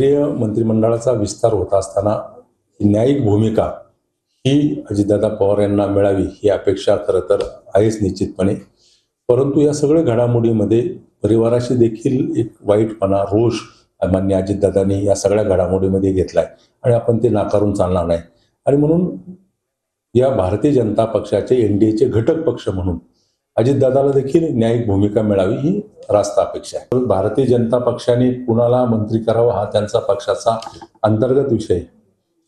केंद्रीय मंत्रिमंडळाचा विस्तार होत असताना ही न्यायिक भूमिका ही अजितदादा पवार यांना मिळावी ही अपेक्षा खरं तर आहेच निश्चितपणे. परंतु या सगळ्या घडामोडीमध्ये परिवाराशी देखील एक वाईटपणा रोष मान्य अजितदादांनी या सगळ्या घडामोडीमध्ये घेतलाय आणि आपण ते नाकारून चालणार नाही. आणि म्हणून या भारतीय जनता पक्षाचे एन डी एचे घटक पक्ष म्हणून अजितदादाला देखील न्यायिक भूमिका मिळावी ही रास्त अपेक्षा आहे. भारतीय जनता पक्षाने कुणाला मंत्री करावा हा त्यांचा पक्षाचा अंतर्गत विषय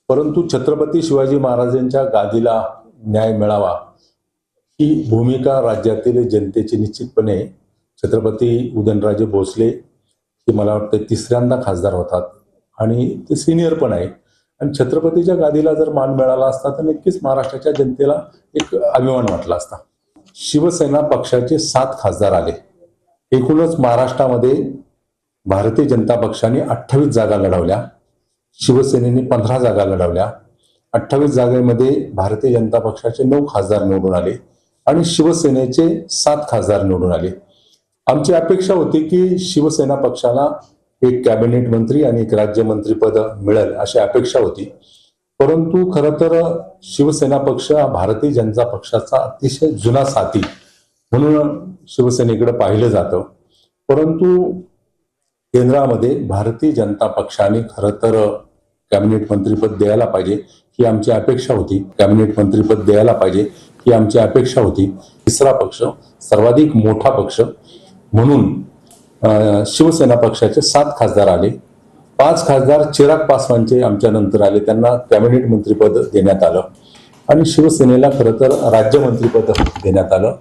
परंतु छत्रपती शिवाजी महाराजांच्या गादीला न्याय मिळावा ही भूमिका राज्यातील जनतेची निश्चितपणे छत्रपती उदयनराजे भोसले हे मला वाटतं तिसऱ्यांदा खासदार होतात आणि ते सिनियर पण आहे आणि छत्रपतीच्या गादीला जर मान मिळाला असता तर नक्कीच महाराष्ट्राच्या जनतेला एक अभिमान वाटला असता. शिवसेना पक्षाचे सात खासदार आले. एकूणच महाराष्ट्रामध्ये भारतीय जनता पक्षाने अठ्ठावीस जागा लढवल्या. शिवसेनेने पंधरा जागा लढवल्या. अठ्ठावीस जागेमध्ये भारतीय जनता पक्षाचे नऊ खासदार निवडून आले आणि शिवसेनेचे सात खासदार निवडून आले. आमची अपेक्षा होती की शिवसेना पक्षाला एक कॅबिनेट मंत्री आणि एक राज्यमंत्रीपद मिळेल अशी अपेक्षा होती. परंतु खरं तर शिवसेना पक्ष हा भारतीय जनता पक्षाचा अतिशय जुना साथी म्हणून शिवसेनेकडे पाहिलं जातं. परंतु केंद्रामध्ये भारतीय जनता पक्षाने खरं तर कॅबिनेट मंत्रीपद द्यायला पाहिजे ही आमची अपेक्षा होती. कॅबिनेट मंत्रीपद द्यायला पाहिजे ही आमची अपेक्षा होती. तिसरा पक्ष सर्वाधिक मोठा पक्ष म्हणून शिवसेना पक्षाचे सात खासदार आले. पाच खासदार चिराग पासवानचे आमच्या नंतर आले. त्यांना कॅबिनेट मंत्रीपद देण्यात आलं. आणि शिवसेनेला खरं तर राज्यमंत्रीपद देण्यात आलं.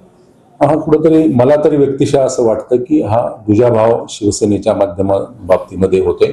हा कुठंतरी मला तरी व्यक्तिशः असं वाटतं की हा दुजाभाव शिवसेनेच्या माध्यमा बाबतीमध्ये होतोय.